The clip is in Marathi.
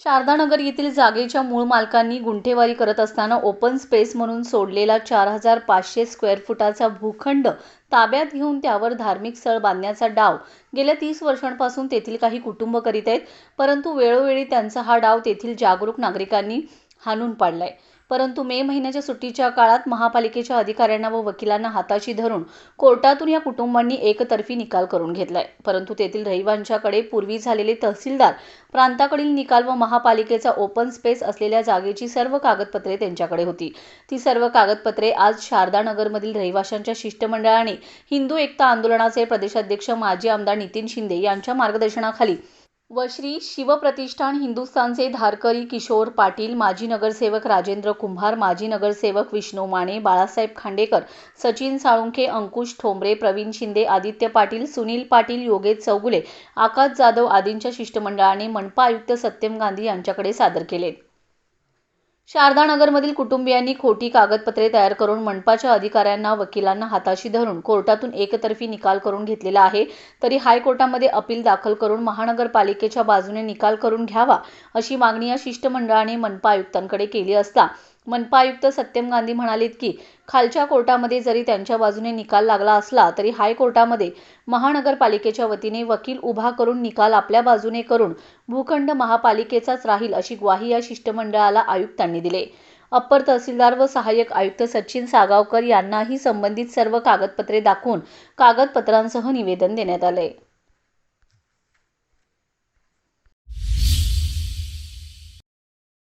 शारदानगर येथील जागेच्या मूळ मालकांनी गुंठेवारी करत असताना ओपन स्पेस म्हणून सोडलेला चार हजार पाचशे स्क्वेअर फुटाचा भूखंड ताब्यात घेऊन त्यावर धार्मिक स्थळ बांधण्याचा डाव. गेल्या तीस वर्षांपासून तेथील काही कुटुंब करीत आहेत परंतु वेळोवेळी त्यांचा हा डाव तेथील जागरूक नागरिकांनी हाणून पाडलाय. परंतु मे महिन्याच्या सुट्टीच्या काळात महापालिकेच्या अधिकाऱ्यांना व वकिलांना हाताशी धरून कोर्टातून या कुटुंबांनी एकतर्फी निकाल करून घेतलाय. परंतु तेथील रहिवांच्याकडे पूर्वी झालेले तहसीलदार प्रांताकडील निकाल व महापालिकेचा ओपन स्पेस असलेल्या जागेची सर्व कागदपत्रे त्यांच्याकडे होती. ती सर्व कागदपत्रे आज शारदानगरमधील रहिवाशांच्या शिष्टमंडळाने हिंदू एकता आंदोलनाचे प्रदेशाध्यक्ष माजी आमदार नितीन शिंदे यांच्या मार्गदर्शनाखाली व श्री शिवप्रतिष्ठान हिंदुस्थानचे धारकरी किशोर पाटील माजी नगरसेवक राजेंद्र कुंभार माजी नगरसेवक विष्णू माने बाळासाहेब खांडेकर सचिन साळुंखे अंकुश ठोंबरे प्रवीण शिंदे आदित्य पाटील सुनील पाटील योगेश चौगुले आकाश जाधव आदींच्या शिष्टमंडळाने मनपा आयुक्त सत्यम गांधी यांच्याकडे सादर केले. शारदानगरमधील कुटुंबियांनी खोटी कागदपत्रे तयार करून मनपाच्या अधिकाऱ्यांना वकिलांना हाताशी धरून कोर्टातून एकतर्फी निकाल करून घेतलेला आहे. तरी हायकोर्टामध्ये अपील दाखल करून महानगरपालिकेच्या बाजूने निकाल करून घ्यावा अशी मागणी या शिष्टमंडळाने मनपा आयुक्तांकडे केली असता मनपा आयुक्त सत्यम गांधी म्हणालेत की खालच्या कोर्टामध्ये जरी त्यांच्या बाजूने निकाल लागला असला तरी हायकोर्टामध्ये महानगरपालिकेच्या वतीने वकील उभा करून निकाल आपल्या बाजूने करून भूखंड महापालिकेचाच राहील अशी ग्वाही या शिष्टमंडळाला आयुक्तांनी दिले. अप्पर तहसीलदार व सहाय्यक आयुक्त सचिन सागावकर यांनाही संबंधित सर्व कागदपत्रे दाखवून कागदपत्रांसह निवेदन देण्यात आले.